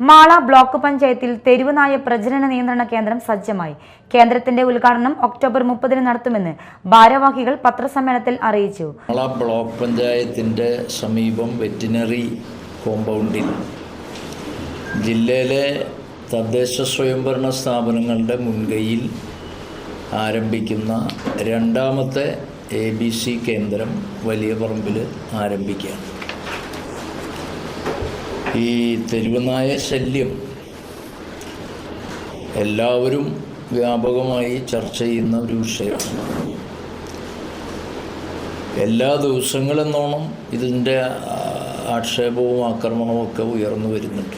Mala block പഞ്ചായത്തിൽ തെരുവുനായ പ്രജനന നിയന്ത്രണ കേന്ദ്രം സജ്ജമായി. കേന്ദ്രത്തിന്റെ ഉദ്ഘാടനം ഒക്ടോബർ മുപ്പതിന് നടത്തുമെന്ന് ഭാരവാഹികൾ പത്രസമ്മേളനത്തിൽ അറിയിച്ചു. മാള ബ്ലോക്ക് പഞ്ചായത്തിന്റെ സമീപം വെറ്റിനറി കോമ്പൗണ്ടിൽ ജില്ലയിലെ തദ്ദേശ സ്വയംഭരണ സ്ഥാപനങ്ങളുടെ മുൻകൈയിൽ ആരംഭിക്കുന്ന രണ്ടാമത്തെ എ ബി സി കേന്ദ്രം വലിയ പറമ്പിൽ ആരംഭിക്കുകയാണ്. ഈ തെരുവുനായ ശല്യം എല്ലാവരും വ്യാപകമായി ചർച്ച ചെയ്യുന്ന ഒരു വിഷയമാണ്. എല്ലാ ദിവസങ്ങളെന്നോണം ഇതിന്റെ ആക്ഷേപവും ആക്രമണവും ഒക്കെ ഉയർന്നു വരുന്നുണ്ട്.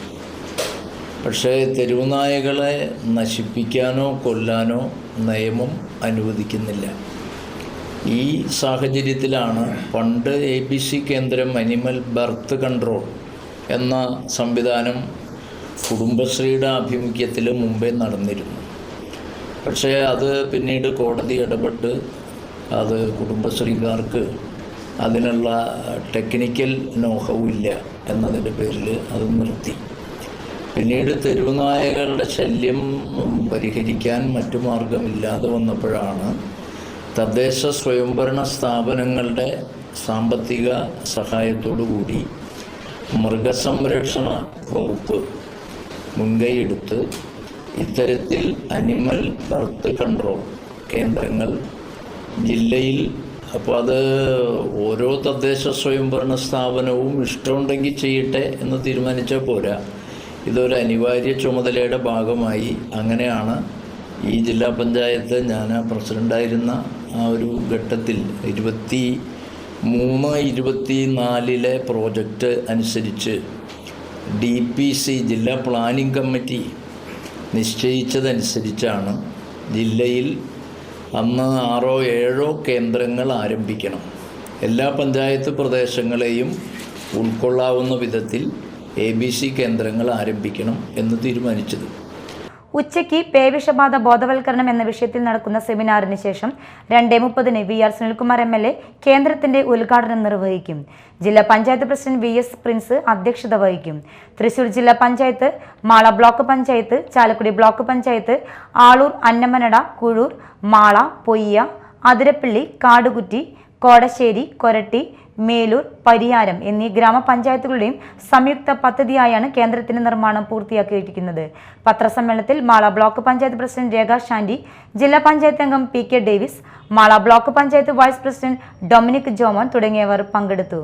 പക്ഷേ തെരുവുനായകളെ നശിപ്പിക്കാനോ കൊല്ലാനോ നിയമം അനുവദിക്കുന്നില്ല. ഈ സാഹചര്യത്തിലാണ് പണ്ട് എ ബി സി കേന്ദ്രം അനിമൽ ബർത്ത് കൺട്രോൾ എന്ന സംവിധാനം കുടുംബശ്രീയുടെ ആഭിമുഖ്യത്തിൽ മുമ്പേ നടന്നിരുന്നു. പക്ഷേ അത് പിന്നീട് കോടതി ഇടപെട്ട് അത് കുടുംബശ്രീക്കാർക്ക് അതിനുള്ള ടെക്നിക്കൽ നോഹവും ഇല്ല എന്നതിന്റെ പേരിൽ അത് നിർത്തി. പിന്നീട് തെരുവുനായകളുടെ ശല്യം പരിഹരിക്കാൻ മറ്റു മാർഗമില്ലാതെ വന്നപ്പോഴാണ് തദ്ദേശ സ്വയംഭരണ സ്ഥാപനങ്ങളുടെ സാമ്പത്തിക സഹായത്തോടു കൂടി മൃഗസംരക്ഷണ വകുപ്പ് മുൻകൈയെടുത്ത് ഇത്തരത്തിൽ അനിമൽ ബർത്ത് കൺട്രോൾ കേന്ദ്രങ്ങൾ ജില്ലയിൽ. അപ്പോൾ അത് ഓരോ തദ്ദേശ സ്വയംഭരണ സ്ഥാപനവും ഇഷ്ടമുണ്ടെങ്കിൽ ചെയ്യട്ടെ എന്ന് തീരുമാനിച്ചാൽ പോരാ. ഇതൊരു അനിവാര്യ ചുമതലയുടെ ഭാഗമായി അങ്ങനെയാണ് ഈ ജില്ലാ പഞ്ചായത്ത് ഞാൻ പ്രസിഡന്റായിരുന്ന ആ ഒരു ഘട്ടത്തിൽ ഇരുപത്തി മൂന്ന് ഇരുപത്തി നാലിലെ പ്രോജക്റ്റ് അനുസരിച്ച് ഡി പി സി ജില്ലാ പ്ലാനിംഗ് കമ്മിറ്റി നിശ്ചയിച്ചതനുസരിച്ചാണ് ജില്ലയിൽ അന്ന് ആറോ ഏഴോ കേന്ദ്രങ്ങൾ ആരംഭിക്കണം. എല്ലാ പഞ്ചായത്ത് പ്രദേശങ്ങളെയും ഉൾക്കൊള്ളാവുന്ന വിധത്തിൽ എ ബി സി കേന്ദ്രങ്ങൾ ആരംഭിക്കണം എന്ന് തീരുമാനിച്ചത്. ഉച്ചയ്ക്ക് പേവിഷബാധ ബോധവൽക്കരണം എന്ന വിഷയത്തിൽ നടക്കുന്ന സെമിനാറിന് ശേഷം രണ്ടേ മുപ്പതിന് V R Sunilkumar M L A കേന്ദ്രത്തിന്റെ ഉദ്ഘാടനം നിർവഹിക്കും. ജില്ലാ panchayat president V S Prince അധ്യക്ഷത വഹിക്കും. തൃശൂർ ജില്ലാ പഞ്ചായത്ത് മാള ബ്ലോക്ക് പഞ്ചായത്ത് ചാലക്കുടി ബ്ലോക്ക് പഞ്ചായത്ത് ആളൂർ അന്നമനട കുഴൂർ മാള പൊയ്യ അതിരപ്പള്ളി കാടുകുറ്റി കോടശ്ശേരി കൊരട്ടി മേലൂർ പരിയാരം എന്നീ ഗ്രാമപഞ്ചായത്തുകളുടെയും സംയുക്ത പദ്ധതിയായാണ് കേന്ദ്രത്തിന്റെ നിർമ്മാണം പൂർത്തിയാക്കിയിരിക്കുന്നത്. പത്രസമ്മേളനത്തിൽ മാള ബ്ലോക്ക് പഞ്ചായത്ത് പ്രസിഡന്റ് രേഖ ഷാൻഡി ജില്ലാ പഞ്ചായത്ത് അംഗം P K Davis Mala block panchayat vice president Dominic Jomon തുടങ്ങിയവർ പങ്കെടുത്തു.